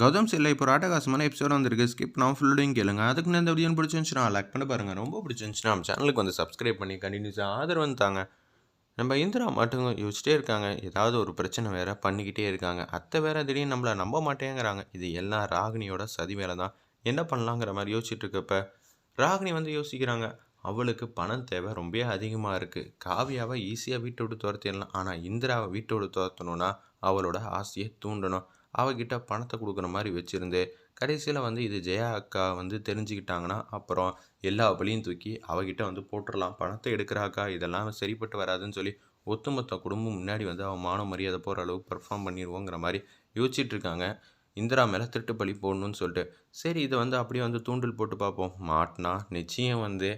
கௌதம் சில்லை இப்போ ஒரு எபிசோட் வந்திருக்கு. ஸ்கிப் நான் ஃபுல்லையும் கேளுங்க. அதுக்கு முன்னாடி இந்த வீடியோ பிடிச்சிருந்துச்சுன்னா லைக் பண்ண பாருங்கள் ரொம்ப பிடிச்சிருந்துச்சுன்னா நம்ம சேனலுக்கு வந்து சப்ஸ்கிரைப் பண்ணி கண்டினியூஸாக ஆதரவு தாங்க. நம்ம இந்திரா மட்டும் யோசிச்சிட்டே இருக்காங்க. ஏதாவது ஒரு பிரச்சனை வேறு பண்ணிக்கிட்டே இருக்காங்க. அத்தை வேற திடீர்னு நம்மளை நம்ப மாட்டேங்கிறாங்க. இது எல்லாம் ராகினியோட சதி வேலை தான். என்ன பண்ணலாங்கிற மாதிரி யோசிச்சுட்டு இருக்கப்ப ராகினி வந்து யோசிக்கிறாங்க. அவளுக்கு பணம் தேவை ரொம்ப அதிகமாக இருக்குது காவியாவை ஈஸியாக வீட்டை விட்டு துரத்திடலாம். ஆனால் இந்திராவை வீட்டை விட்டு துரத்தணும்னா அவளோட ஆசையை தூண்டணும். அவகிட்ட பணத்தை கொடுக்குற மாதிரி வச்சுருந்து கடைசியில் வந்து இது ஜெயா அக்கா வந்து தெரிஞ்சுக்கிட்டாங்கன்னா அப்புறம் எல்லா வழியும் தூக்கி அவகிட்ட வந்து போட்டுடலாம் பணத்தை எடுக்கிறாக்கா இதெல்லாம் சரிப்பட்டு வராதுன்னு சொல்லி ஒட்டுமொத்த குடும்பம் முன்னாடி வந்து அவன் மான மரியாதை போகிற அளவுக்கு பெர்ஃபார்ம் பண்ணிடுவோங்கிற மாதிரி யோசிச்சுட்டு இருக்காங்க. இந்திரா மேலே திருட்டு பழி போடணும்னு சொல்லிட்டு. சரி இதை வந்து அப்படியே வந்து தூண்டில் போட்டு பார்ப்போம். மாட்டினா நிச்சயம் வந்து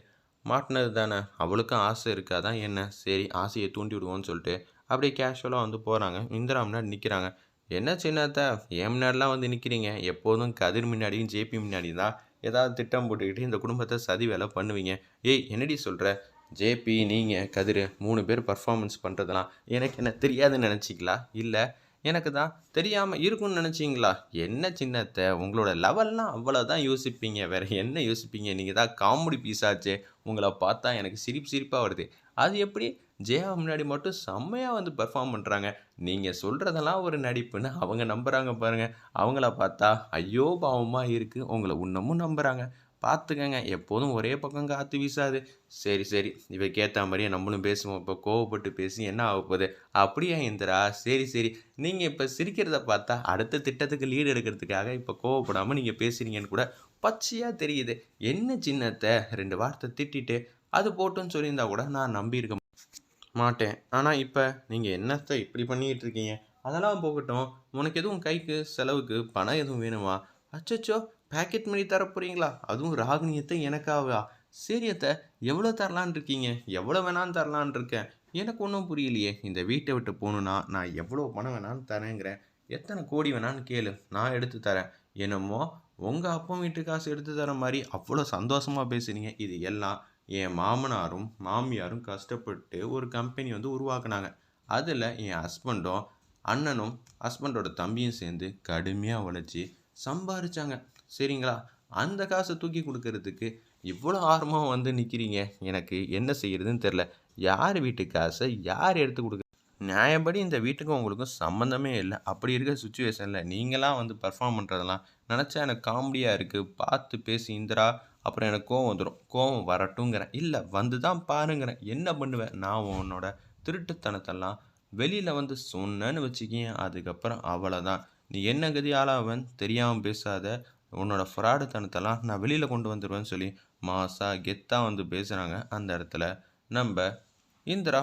மாட்டினது தானே? அவளுக்கும் ஆசை இருக்காதான் என்ன? சரி ஆசையை தூண்டி விடுவோம்னு சொல்லிட்டு அப்படியே கேஷுவலாக வந்து போகிறாங்க இந்திரா முன்னாடி நிற்கிறாங்க என்ன சின்னத்த என் முன்னாடிலாம் வந்து நிற்கிறீங்க எப்போதும் கதிர் முன்னாடியும் ஜேபி முன்னாடியும் தான் ஏதாவது திட்டம் போட்டுக்கிட்டு இந்த குடும்பத்தை சதி வேலை பண்ணுவீங்க. ஏய் என்னடி சொல்கிற ஜேபி நீங்கள் கதிர் மூணு பேர் பர்ஃபார்மன்ஸ் பண்ணுறதெல்லாம் எனக்கு என்ன தெரியாதுன்னு நினச்சிங்களா? இல்லை எனக்கு தான் தெரியாமல் இருக்கும்னு நினச்சிங்களா? என்ன சின்னத்தை உங்களோட லெவல்லாம் அவ்வளோதான் யோசிப்பீங்க. வேறு என்ன யோசிப்பீங்க? நீங்கள் தான் காமெடி பீஸாச்சு உங்களை பார்த்தா எனக்கு சிரிப்பு சிரிப்பாக வருது. அது எப்படி? ஜெயா முன்னாடி மட்டும் செம்மையாக வந்து பெர்ஃபார்ம் பண்ணுறாங்க நீங்கள் சொல்கிறதெல்லாம் ஒரு நடிப்புன்னு அவங்க நம்புகிறாங்க பாருங்கள் அவங்கள பார்த்தா ஐயோ பாவமாக இருக்குது உங்களை இன்னமும் நம்புகிறாங்க பார்த்துக்கங்க. எப்போதும் ஒரே பக்கம் காற்று வீசாது. சரி சரி. இவைக்கு ஏற்ற மாதிரியே நம்மளும் பேசுவோம். இப்போ கோவப்பட்டு பேசி என்ன ஆக போகுது? அப்படியா இந்திரா? சரி சரி. நீங்கள் இப்போ சிரிக்கிறத பார்த்தா அடுத்த திட்டத்துக்கு லீடு எடுக்கிறதுக்காக இப்போ கோவப்படாமல் நீங்கள் பேசுகிறீங்கன்னு கூட பச்சையாக தெரியுது. என்ன சின்னத்தை? ரெண்டு வார்த்தை திட்டிட்டு அது போட்டுன்னு சொல்லியிருந்தா கூட நான் நம்பியிருக்க மாட்டேன். ஆனால் இப்போ நீங்கள் என்னத்தை இப்படி பண்ணிக்கிட்டு இருக்கீங்க? அதெல்லாம் போகட்டும். உனக்கு எதுவும் கைக்கு செலவுக்கு பணம் எதுவும் வேணுமா? அச்சச்சோ பேக்கெட் மணி தர போகிறீங்களா அதுவும் ராகினியத்தை எனக்காவா? சீரியத்தை எவ்வளோ தரலான் இருக்கீங்க? எவ்வளோ வேணான்னு தரலான் இருக்கேன். எனக்கு ஒன்றும் புரியலையே. இந்த வீட்டை விட்டு போகணுன்னா நான் எவ்வளோ பணம் வேணாலும் தரேங்கிறேன் எத்தனை கோடி வேணான்னு கேளு. நான் எடுத்து தரேன். என்னமோ உங்கள் அப்பா வீட்டு காசு எடுத்து தர மாதிரி அவ்வளோ சந்தோஷமாக பேசுகிறீங்க இது எல்லாம் என் மாமனாரும் மாமியாரும் கஷ்டப்பட்டு ஒரு கம்பெனி வந்து உருவாக்குனாங்க. அதில் என் ஹஸ்பண்டும் அண்ணனும் ஹஸ்பண்டோட தம்பியும் சேர்ந்து கடுமையாக உழைச்சி சம்பாரிச்சாங்க. சரிங்களா? அந்த காசை தூக்கி கொடுக்கறதுக்கு இவ்வளோ ஆர்வமாக வந்து நிற்கிறீங்க எனக்கு என்ன செய்கிறதுன்னு தெரில யார் வீட்டு காசை யார் எடுத்து கொடுக்க? நியாயப்படி இந்த வீட்டுக்கும் உங்களுக்கும் சம்மந்தமே இல்லை. அப்படி இருக்க சுச்சுவேஷனில் நீங்களாம் வந்து பர்ஃபார்ம் பண்ணுறதெல்லாம் நினச்சா எனக்கு காமெடியாக இருக்குது பார்த்து பேசி இந்திரா. அப்புறம் எனக்கு கோவம் வந்துடும் கோவம் வரட்டுங்கிறேன் இல்லை வந்து தான் பாருங்கிறேன். என்ன பண்ணுவேன்? நான் உன்னோட திருட்டுத்தனத்தெல்லாம் வெளியில் வந்து சொன்னேன்னு வச்சுக்கிங்க அதுக்கப்புறம் அவ்வளோதான் நீ என்ன கதி ஆளாவன் தெரியாமல் பேசாத. உன்னோட ஃப்ராடுத்தனத்தெல்லாம் நான் வெளியில் கொண்டு வந்துடுவேன்னு சொல்லி மாசா கெத்தாக வந்து பேசுகிறாங்க அந்த இடத்துல நம்ம இந்திரா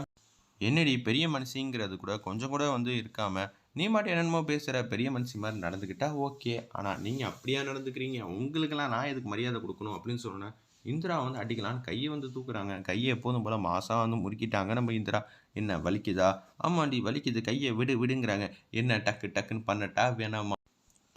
என்னடி பெரிய மனுஷிங்கிறது கூட கொஞ்சம் கூட வந்து இருக்காமல் நீ மட்டும் என்னென்னமோ பேசுகிற பெரிய மனுஷி மாதிரி நடந்துக்கிட்டா ஓகே. ஆனால் நீங்கள் அப்படியா நடந்துக்கிறீங்க? உங்களுக்கெல்லாம் நான் எதுக்கு மரியாதை கொடுக்கணும் அப்படின்னு சொன்னேன் இந்திரா வந்து அடிக்கலான்னு கையை வந்து தூக்குறாங்க. கையை எப்போதும் போல் மாதம் வந்து முறுக்கிட்டாங்க நம்ம இந்திரா. என்ன வலிக்குதா? ஆமாண்டி வலிக்குது. கையை விடு விடுங்கிறாங்க. என்ன டக்கு டக்குன்னு பண்ணட்டா வேணாமா?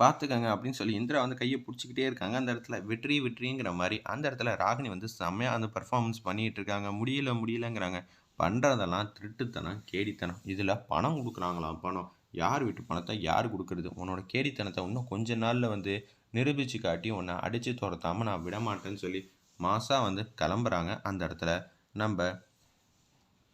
பார்த்துக்கங்க அப்படின்னு சொல்லி இந்திரா வந்து கையை பிடிச்சிக்கிட்டே இருக்காங்க. அந்த இடத்துல வெற்றி வெற்றிங்கிற மாதிரி. அந்த இடத்துல ராகினி வந்து செம்மையாக அந்த பர்ஃபார்மன்ஸ் பண்ணிகிட்டு இருக்காங்க. முடியல முடியலங்கிறாங்க. பண்ணுறதெல்லாம் திருட்டுத்தனம் கேடித்தனம். இதில் பணம் கொடுக்குறாங்களாம் பணம். யார் வீட்டு பணத்தை யார் கொடுக்குறது? உன்னோட கேடித்தனத்தை இன்னும் கொஞ்ச நாளில் வந்து நிரூபித்து காட்டி உன்னை அடித்து துரத்தாமல் நான் விடமாட்டேன்னு சொல்லி மாசாக வந்து கிளம்புறாங்க. அந்த இடத்துல நம்ம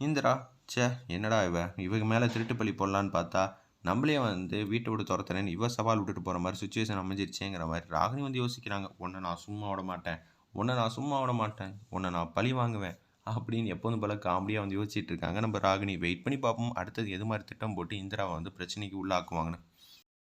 இந்திரா ச்சே என்னடா இவ? இவங்க மேலே திருட்டு பள்ளி போடலான்னு பார்த்தா நம்மளே வந்து வீட்டை விட்டு துரத்துறேன்னு இவ சவால் விட்டுட்டு போகிற மாதிரி சுச்சுவேஷன் அமைஞ்சிருச்சேங்கிற மாதிரி ராகினி வந்து யோசிக்கிறாங்க. உன்னை நான் சும்மா விட மாட்டேன். உன்னை நான் சும்மா விட மாட்டேன். உன்னை நான் பழி வாங்குவேன். அப்படின்னு எப்போதும் போல் காமெடியாக வந்து யோசிச்சுட்டு இருக்காங்க. நம்ம ராகினி வெயிட் பண்ணி பார்ப்போம். அடுத்தது எது மாதிரி திட்டம் போட்டு இந்திராவை வந்து பிரச்சனைக்கு உள்ளாக்குவாங்கன்னு.